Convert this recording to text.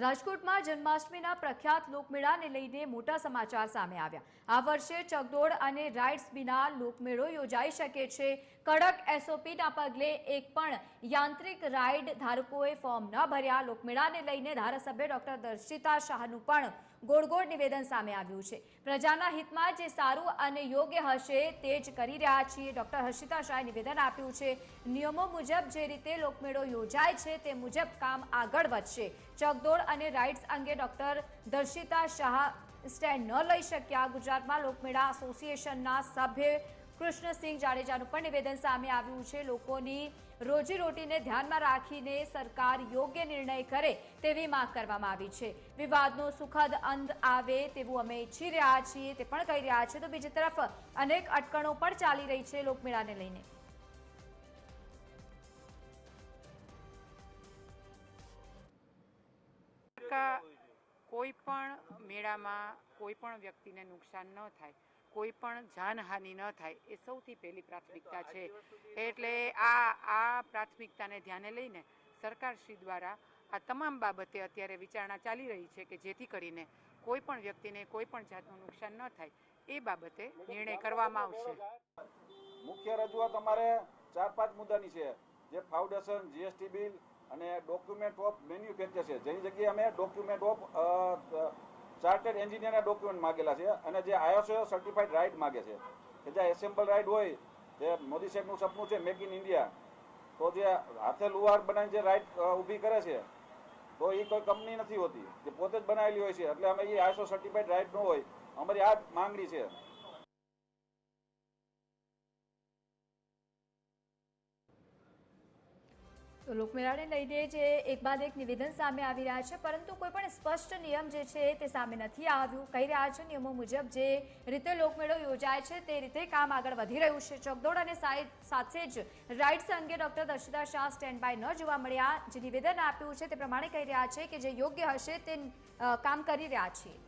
રાજકોટમાં જન્માષ્ટમીના પ્રખ્યાત લોકમેળાને લઈને મોટા સમાચાર સામે આવ્યા. આ વર્ષે ચકદોડ અને રાઇડ્સ વિના લોકમેળો યોજાઈ શકે છે. કડક એસઓપીના પગલે એક પણ યાંત્રિક રાઇડ ધારકોએ ફોર્મ ન ભર્યા. લોકમેળાને લઈને ધારાસભ્ય ડોક્ટર દર્શિતા શાહનું પણ ગોળ ગોળ નિવેદન સામે આવ્યું છે. પ્રજાના હિતમાં જે સારું અને યોગ્ય હશે તે જ કરી રહ્યા છીએ. ડોક્ટર હર્ષિતા શાહે નિવેદન આપ્યું છે. નિયમો મુજબ જે રીતે લોકમેળો યોજાય છે તે મુજબ કામ આગળ વધશે. ચકદોડ અને રાઇટ્સ અંગે ડોક્ટર દર્શિતા શાહ સ્ટેન્ડ ન લઈ શક્યા. ગુજરાતમાં લોકમેળા એસોસિએશનના સભ્ય કૃષ્ણસિંહ જાડેજાનું પણ નિવેદન સામે આવ્યું છે. લોકોની રોજીરોટીને ધ્યાનમાં રાખીને સરકાર યોગ્ય નિર્ણય કરે તેવી માંગ કરવામાં આવી છે. વિવાદનો સુખદ અંત આવે તેવું અમે ઈચ્છી રહ્યા છીએ, તે પણ કહી રહ્યા છે. તો બીજી તરફ અનેક અટકણો પણ ચાલી રહી છે લોકમેળાને લઈને. કા કોઈ પણ મેળામાં કોઈ પણ વ્યક્તિને નુકસાન ન થાય, કોઈ પણ જાનહાનિ ન થાય, એ સૌથી પહેલી પ્રાથમિકતા છે. એટલે આ આ પ્રાથમિકતાને ધ્યાને લઈને સરકારશ્રી દ્વારા આ તમામ બાબતે અત્યારે વિચારણા ચાલી રહી છે કે જેથી કરીને કોઈ પણ વ્યક્તિને કોઈ પણ જાતનું નુકસાન ન થાય, એ બાબતે નિર્ણય કરવામાં આવશે. મુખ્ય રજૂઆત અમારે ચાર પાંચ મુદ્દાની છે. જે ફાઉન્ડેશન, જીએસટી બિલ અને ડોક્યુમેન્ટ ઓફ મેન્યુફેક્ચર છે. જેની જગ્યાએ અમે ડોક્યુમેન્ટ ઓફ ચાર્ટર્ડ એન્જિનિયરના ડોક્યુમેન્ટ માગેલા છે અને જે આયોસો સર્ટિફાઈડ રાઇડ માગે છે. કે જે એસેમ્બલ રાઇડ હોય, જે મોદી સાહેબનું સપનું છે મેક ઇન ઇન્ડિયા તો જે હાથે લુહાર બનાવીને જે રાઇડ ઊભી કરે છે, તો એ કોઈ કંપની નથી હોતી. જે પોતે જ બનાવેલી હોય છે. એટલે અમે એ આઈએસઓ સર્ટિફાઈડ રાઇડ ન હોય. અમારી આ માંગણી છે. તો લોકમેળાને લઈને જે એક બાદ એક નિવેદન સામે આવી રહ્યા છે, પરંતુ કોઈ પણ સ્પષ્ટ નિયમ જે છે તે સામે નથી આવ્યું. કહી રહ્યા છે નિયમો મુજબ જે રીતે લોકમેળો યોજાય છે તે રીતે કામ આગળ વધી રહ્યું છે. ચોકદોડ અને સાથે જ રાઇટ્સ અંગે doctor Darshita Shah stand by ન જોવા મળ્યા. જે નિવેદન આપ્યું છે તે પ્રમાણે કહી રહ્યા છે કે જે યોગ્ય હશે તે કામ કરી રહ્યા છીએ.